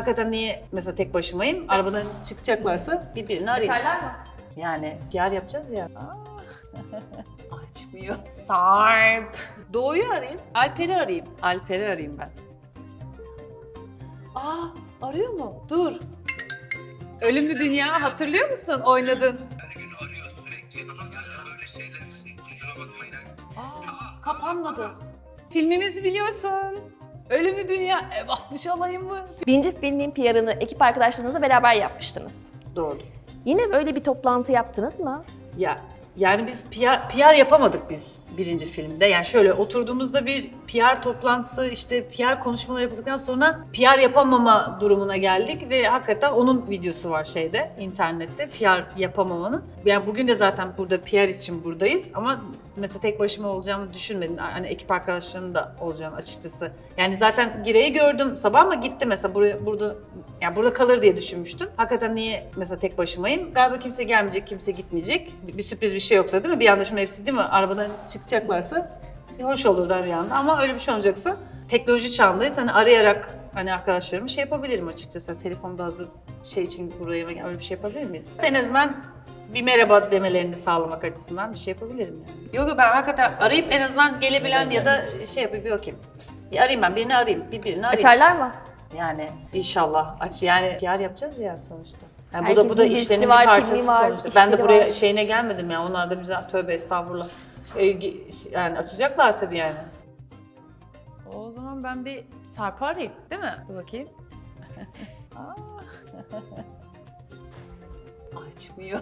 Hakikaten niye mesela tek başımayım? Arabadan çıkacaklarsa birbirini arayayım. Çaylar mı? Yani PR yapacağız ya. Aa. Açmıyor. Sarp. Doğu'yu arayayım. Alper'i arayayım. Alper'i arayayım ben. Aa arıyor mu? Dur. Ölümlü Dünya hatırlıyor musun? Oynadın. Her gün arıyor sürekli ama böyle şeyler için kusura bakmayın. Aa, kapanmadı. Filmimizi biliyorsun. Ölümlü Dünya. E bakmış olayım mı? Birinci filmin PR'ını ekip arkadaşlarınızla beraber yapmıştınız. Doğrudur. Yine böyle bir toplantı yaptınız mı? Ya yani biz PR, PR yapamadık biz birinci filmde. Yani şöyle oturduğumuzda bir PR toplantısı işte PR konuşmaları yapıldıktan sonra PR yapamama durumuna geldik ve hakikaten onun videosu var şeyde internette PR yapamamanın. Yani bugün de zaten burada PR için buradayız ama mesela tek başıma olacağımı düşünmedim. Hani ekip arkadaşlarının da olacağını açıkçası. Yani zaten Gire'yi gördüm sabah ama gitti mesela buraya burada yani burada kalır diye düşünmüştüm. Hakikaten niye mesela tek başımayım? Galiba kimse gelmeyecek, kimse gitmeyecek. Bir sürpriz bir şey yoksa değil mi? Bir anda şimdi hepsi değil mi? Arabadan çıkacaklarsa hoş olur da bir anda. Ama öyle bir şey olacaksa teknoloji çağındayız. Hani arayarak hani arkadaşlarımı şey yapabilirim açıkçası. Telefonda hazır şey için buraya öyle bir şey yapabilir miyiz? En azından bir merhaba demelerini sağlamak açısından bir şey yapabilirim yani. Yok yok ben hakikaten arayıp en azından gelebilen ya da şey yapayım bir bakayım. Bir arayayım ben birini arayayım. Bir birini arayayım. Açarlar mı? Yani inşallah aç yani PR yapacağız ya sonuçta. Yani bu da bu da Herkesin bir var, parçası kimliği var, sonuçta. Ben de işleri buraya var. şeyine gelmedim ya. Onlar da bize tövbe estağfurullah. Ee, ge- yani açacaklar tabii yani. O zaman ben bir Sarp'ı arayayım değil mi? Dur bakayım. Aa. Açmıyor.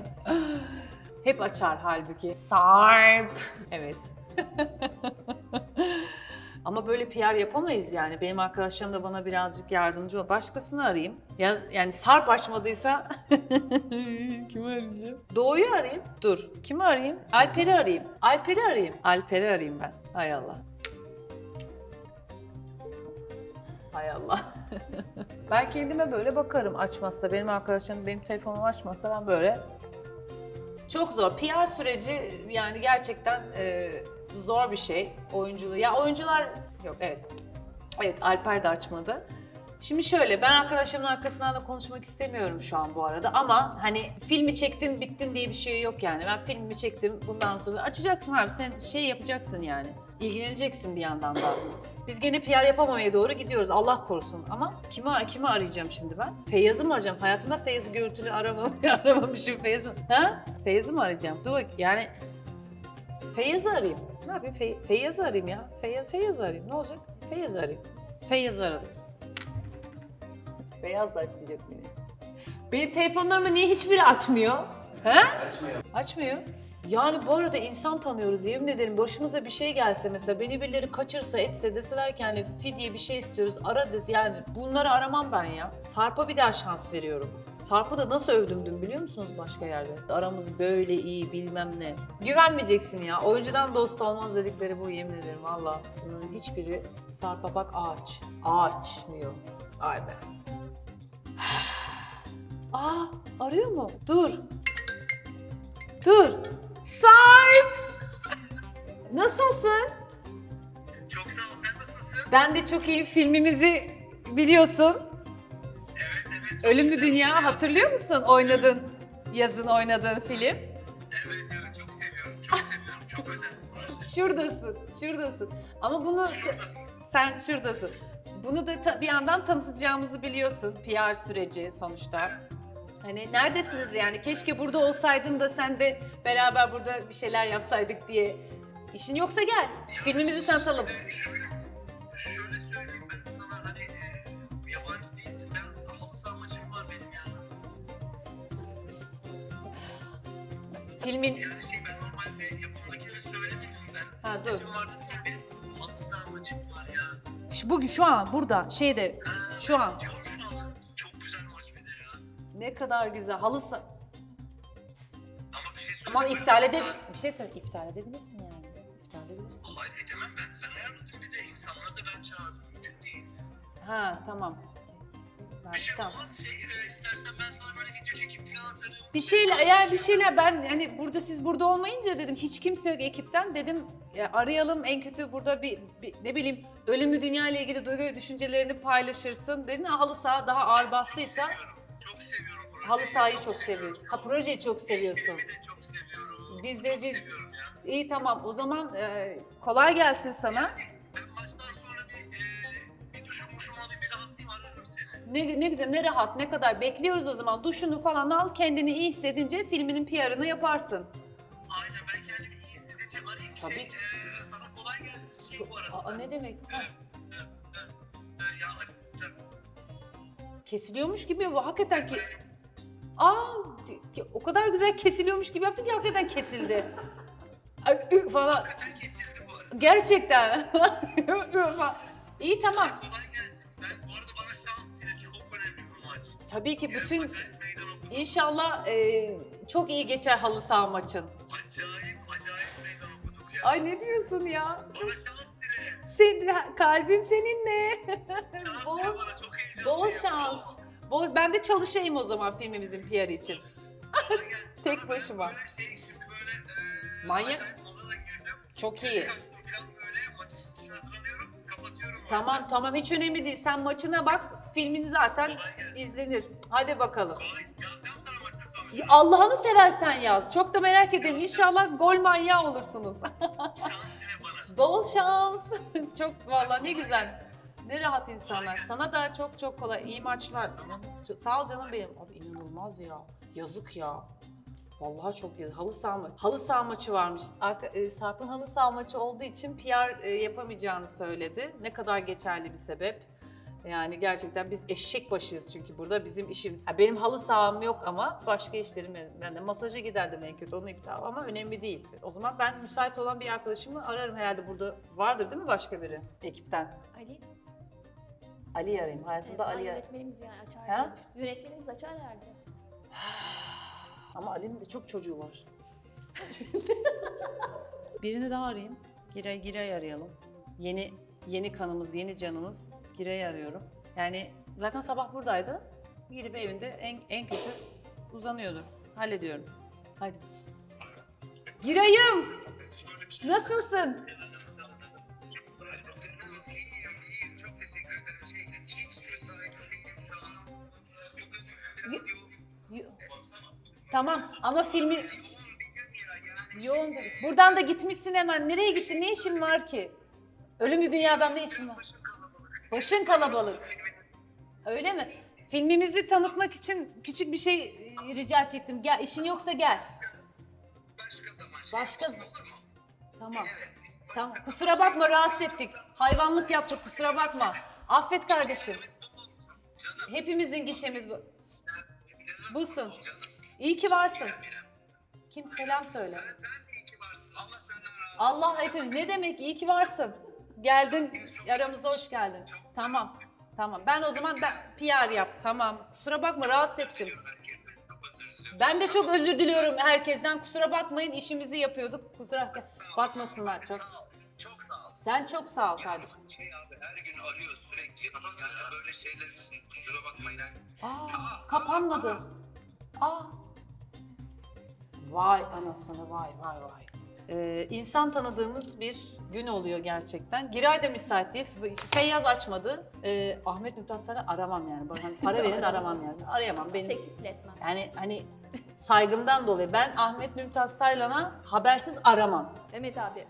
Hep açar halbuki. Sarp. Evet. Ama böyle PR yapamayız yani. Benim arkadaşlarım da bana birazcık yardımcı ol. Başkasını arayayım. Ya, yani Sarp açmadıysa kimi arayacağım? Doğu'yu arayayım. Dur. Kimi arayayım? Alper'i arayayım. Alper'i arayayım. Alper'i arayayım ben. Hay Allah. Hay Allah. ben kendime böyle bakarım açmazsa. Benim arkadaşlarım benim telefonumu açmazsa ben böyle çok zor. PR süreci yani gerçekten e, zor bir şey. Oyunculuğu. Ya oyuncular yok evet. Evet Alper de açmadı. Şimdi şöyle ben arkadaşlarımın arkasından da konuşmak istemiyorum şu an bu arada ama hani filmi çektin bittin diye bir şey yok yani. Ben filmimi çektim bundan sonra açacaksın abi sen şey yapacaksın yani. İlgileneceksin bir yandan da. Biz gene PR yapamamaya doğru gidiyoruz Allah korusun ama kimi, kimi arayacağım şimdi ben? Feyyaz'ı mı arayacağım? Hayatımda Feyyaz'ı görüntülü aramam, aramamışım Feyyaz'ı. Ha? Feyyaz'ı mı arayacağım? Dur bak yani Feyyaz'ı arayayım. Ne yapayım? Fey- Feyyaz'ı arayayım ya. Feyyaz, Feyyaz'ı arayayım. Ne olacak? Feyyaz'ı arayayım. Feyyaz'ı aradım. Feyyaz da açmayacak beni. Benim telefonlarımı niye hiçbiri açmıyor? He? Açmıyor. Açmıyor. Yani bu arada insan tanıyoruz yemin ederim başımıza bir şey gelse mesela beni birileri kaçırsa etse deseler ki hani fidye bir şey istiyoruz ara des yani bunları aramam ben ya. Sarp'a bir daha şans veriyorum. Sarp'ı da nasıl övdüm dün biliyor musunuz başka yerde? Aramız böyle iyi bilmem ne. Güvenmeyeceksin ya. Oyuncudan dost olmaz dedikleri bu yemin ederim valla. Bunların hiçbiri Sarp'a bak ağaç. Ağaçmıyor. Ay be. Aa arıyor mu? Dur. Dur. Sarp! Nasılsın? Çok sağ ol sen nasılsın? Ben de çok iyi filmimizi biliyorsun. Ölümlü Dünya hatırlıyor musun? Oynadın. Yazın oynadığın film. Evet evet çok seviyorum çok seviyorum çok özel bir proje. Şuradasın, şuradasın. Ama bunu Şuradasın. sen şuradasın. Bunu da ta- bir yandan tanıtacağımızı biliyorsun. PR süreci sonuçta. Hani neredesiniz yani? Keşke burada olsaydın da sen de beraber burada bir şeyler yapsaydık diye. İşin yoksa gel. Filmimizi tanıtalım. Şimdi Filmin Yani şey ben normalde yapımdakileri söylemedim ben. Ha, dur. Setim vardı diye benim halı saha maçım var ya. şu, bugün şu an burada şeyde şu an Diyorum şu an çok güzel maç bir de ya. ne kadar güzel halı sa- Ama bir şey söyleyeyim. Ama iptal ede bir şey söyle iptal edebilirsin yani. İptal edebilirsin. Hayır edemem ben. Sen ayarladın bir de insanları da ben çağırdım. Mümkün değil. Ha tamam. Bir şey tamam. olmaz. Şey, e, istersen ben sana böyle video çekip falan atarım. Bir şeyler eğer bir şeyler ben hani burada siz burada olmayınca dedim hiç kimse yok ekipten dedim e, arayalım en kötü burada bir, bir ne bileyim ölümlü dünya ile ilgili duygu ve düşüncelerini paylaşırsın. Dedin ya halı saha daha ağır bastıysa Çok seviyorum projeyi. halı sahayı çok seviyorsun. Ha projeyi çok seviyorsun. Filmi de çok seviyorum. Biz de çok biz seviyorum ya. iyi tamam o zaman e, kolay gelsin sana. Ne, ne güzel ne rahat ne kadar bekliyoruz o zaman duşunu falan al kendini iyi hissedince filminin PR'ını yaparsın. Aynen ben kendimi iyi hissedince arayayım. Tabii. Şey, e, sana kolay gelsin. Şey bu arada. Aa ne demek? Ha, E, ya kesiliyormuş gibi hakikaten ki. Aa o kadar güzel kesiliyormuş gibi yaptık ki hakikaten kesildi. Ay, falan. Hakikaten kesildi bu arada. Gerçekten. İyi tamam. Kolay Tabii ki bütün inşallah e, çok iyi geçer halı saha maçın. Acayip acayip meydan okuduk ya. Ay ne diyorsun ya? Bana şans dile. Sen, kalbim seninle. Şans Bol- dile bana çok bol şans. Bol, ben de çalışayım o zaman filmimizin PR için. Kolay gelsin. Tek ben başıma. Böyle şey şimdi böyle e, Manyak. acayip girdim. Çok iyi. açtım falan böyle maç için hazırlanıyorum. Kapatıyorum. o Tamam tamam hiç önemli değil. Sen maçına bak. Filmin zaten Kolay gelsin. İzlenir. Hadi bakalım. Allah'ını seversen yaz. Çok da merak ederim. İnşallah gol manyağı olursunuz. Bol şans. çok vallahi ne güzel. Ne rahat insanlar. Sana da çok çok kolay. iyi maçlar. Çok- Sağ ol canım benim. Abi inanılmaz ya. Yazık ya. Vallahi çok yazık. Halı saha maçı. Halı saha maçı varmış. Arka, e, Sarp'ın halı saha maçı olduğu için PR e, yapamayacağını söyledi. Ne kadar geçerli bir sebep. Yani gerçekten biz eşek başıyız çünkü burada bizim işim. Ha, benim halı saham yok ama başka işlerim ben de masaja giderdim en kötü onu iptal ama önemli değil. O zaman ben müsait olan bir arkadaşımı ararım herhalde burada vardır değil mi başka biri ekipten? Ali. Ali'yi arayayım. Hayatımda Efendim, Ali'yi Yönetmenimiz yani açar. Ha? Yönetmenimiz açar herhalde. Ama Ali'nin de çok çocuğu var. Birini daha arayayım. Giray Giray arayalım. Yeni yeni kanımız, yeni canımız. Giray'ı arıyorum. Yani zaten sabah buradaydı. Gidip evinde en, en kötü uzanıyordur. Hallediyorum. Hadi. Giray'ım! Nasılsın? Tamam ama filmi yoğun. Buradan da gitmişsin hemen. Nereye gittin? Ne işin var ki? Ölümlü dünyadan ne işin var? Başın kalabalık. Öyle mi? Filmimizi tanıtmak için küçük bir şey e, rica edecektim. Gel, işin yoksa gel. Başka zaman. Başka? Tamam. Evet. Tamam. Kusura bakma rahatsız ettik. Hayvanlık yaptık kusura bakma. Affet kardeşim. Hepimizin gişemiz bu. Busun. İyi ki varsın. Kim selam söyle. Allah hepimiz. Ne demek iyi ki varsın. Geldin aramıza hoş geldin. Tamam. Tamam. Ben o zaman ben PR yap. Tamam. Kusura bakma rahatsız ettim. Ben de çok özür diliyorum herkesten. Kusura bakmayın işimizi yapıyorduk. Kusura bakmasınlar çok. Çok sağ ol. Sen çok sağ ol kardeşim. Şey abi her gün arıyor sürekli. Yani böyle şeyler için kusura bakmayın. Yani. Aa, kapanmadı. Aa. Vay anasını vay vay vay. Ee, insan tanıdığımız bir gün oluyor gerçekten. Giray da müsait değil. Feyyaz açmadı. Ee, Ahmet Mümtazlar'ı aramam yani. Bana para verin aramam yani. Arayamam. Benim Teklif etmem. yani hani saygımdan dolayı ben Ahmet Mümtaz Taylan'a habersiz aramam. Mehmet abi.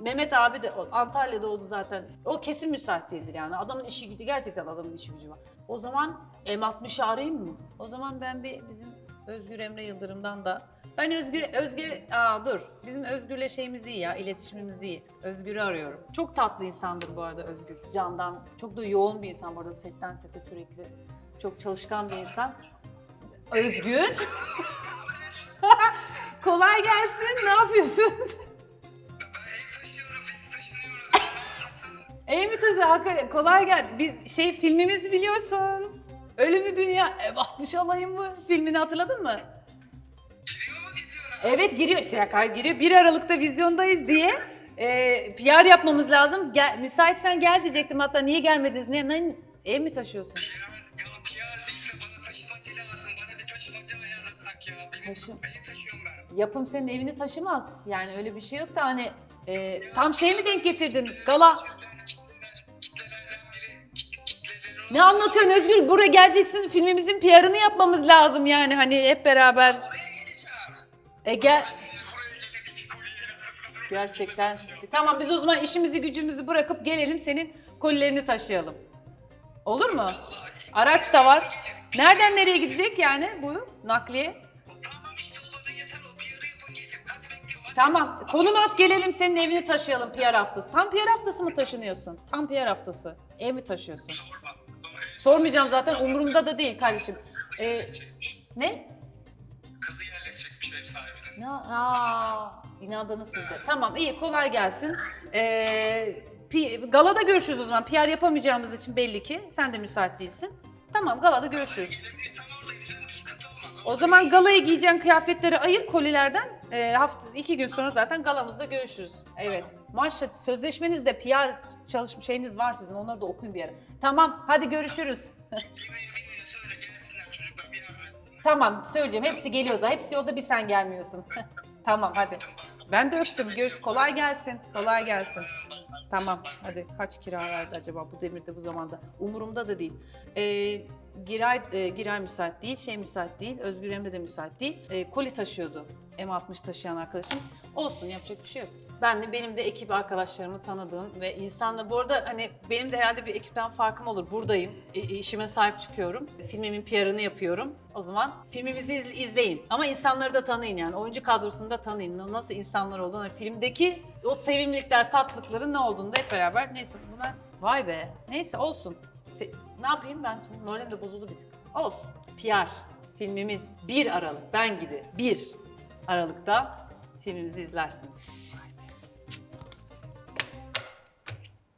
Mehmet abi de Antalya'da oldu zaten. O kesin müsait değildir yani. Adamın işi gücü gerçekten adamın işi gücü var. O zaman M60'ı arayayım mı? O zaman ben bir bizim Özgür Emre Yıldırım'dan da ben Özgür Özgür aa dur. Bizim Özgür'le şeyimiz iyi ya, iletişimimiz iyi. Özgür'ü arıyorum. Çok tatlı insandır bu arada Özgür. Candan çok da yoğun bir insan bu arada setten sete sürekli. Çok çalışkan bir insan. Özgür. Kolay gelsin. Ne yapıyorsun? Biz. Ev mi taşı? Kolay gel. Bir şey filmimizi biliyorsun. Ölümü Dünya. E, bakmış olayım mı? Filmini hatırladın mı? Evet giriyor işte Yakar giriyor. 1 Aralık'ta vizyondayız diye. E, PR yapmamız lazım. Gel, müsaitsen gel diyecektim hatta niye gelmediniz? Ne, ne ev mi taşıyorsun? Ya, ya PR değil de bana taşımacı lazım. Bana bir taşımacı ayarlasak ya. Benim, Taşı- benim taşıyorum ben. Yapım senin evini taşımaz. Yani öyle bir şey yok da hani e, tam şey mi denk getirdin? Gala. Ne anlatıyorsun Özgür? Buraya geleceksin filmimizin PR'ını yapmamız lazım yani hani hep beraber. Oraya geleceğim. E. Gerçekten. Tamam biz o zaman işimizi gücümüzü bırakıp gelelim senin kolilerini taşıyalım. Olur mu? Araç da var. Nereden nereye gidecek yani bu nakliye? Tamam. Konum at gelelim senin evini taşıyalım PR haftası. Tam PR haftası mı taşınıyorsun? Tam PR haftası. Ev mi taşıyorsun? Sorma. Sormayacağım zaten umurumda da değil kardeşim. Ee, ne? Kızı yerleşecekmiş ev sahibinin. Ya, aa, inadınız sizde. Tamam iyi kolay gelsin. Ee, pi- galada görüşürüz o zaman. PR yapamayacağımız için belli ki. Sen de müsait değilsin. Tamam galada görüşürüz. O zaman galaya giyeceğin kıyafetleri ayır kolilerden. Ee, hafta iki gün sonra zaten galamızda görüşürüz. Evet. Maşallah sözleşmenizde PR çalışma şeyiniz var sizin. Onları da okuyun bir ara. Tamam hadi görüşürüz. Yemin söyle tamam söyleyeceğim. Hepsi geliyor zaten. Hepsi yolda bir sen gelmiyorsun. tamam hadi. Ben de öptüm. Görüş kolay gelsin. Kolay gelsin. Tamam hadi kaç kira verdi acaba bu demirde bu zamanda? Umurumda da değil. Ee, Giray, e, Giray müsait değil, şey müsait değil, Özgür Emre de müsait değil. Ee, koli taşıyordu M60 taşıyan arkadaşımız. Olsun yapacak bir şey yok. Ben de benim de ekip arkadaşlarımı tanıdığım ve insanla bu arada hani benim de herhalde bir ekipten farkım olur. Buradayım, işime sahip çıkıyorum. Filmimin PR'ını yapıyorum. O zaman filmimizi iz- izleyin. Ama insanları da tanıyın yani. Oyuncu kadrosunu da tanıyın. Nasıl insanlar olduğunu, hani filmdeki o sevimlilikler, tatlıkların ne olduğunu da hep beraber. Neyse bunu ben... Vay be. Neyse olsun. Te- ne yapayım ben şimdi? Moralim de bozuldu bir tık. Olsun. PR. Filmimiz 1 Aralık. Ben gibi 1 Aralık'ta filmimizi izlersiniz.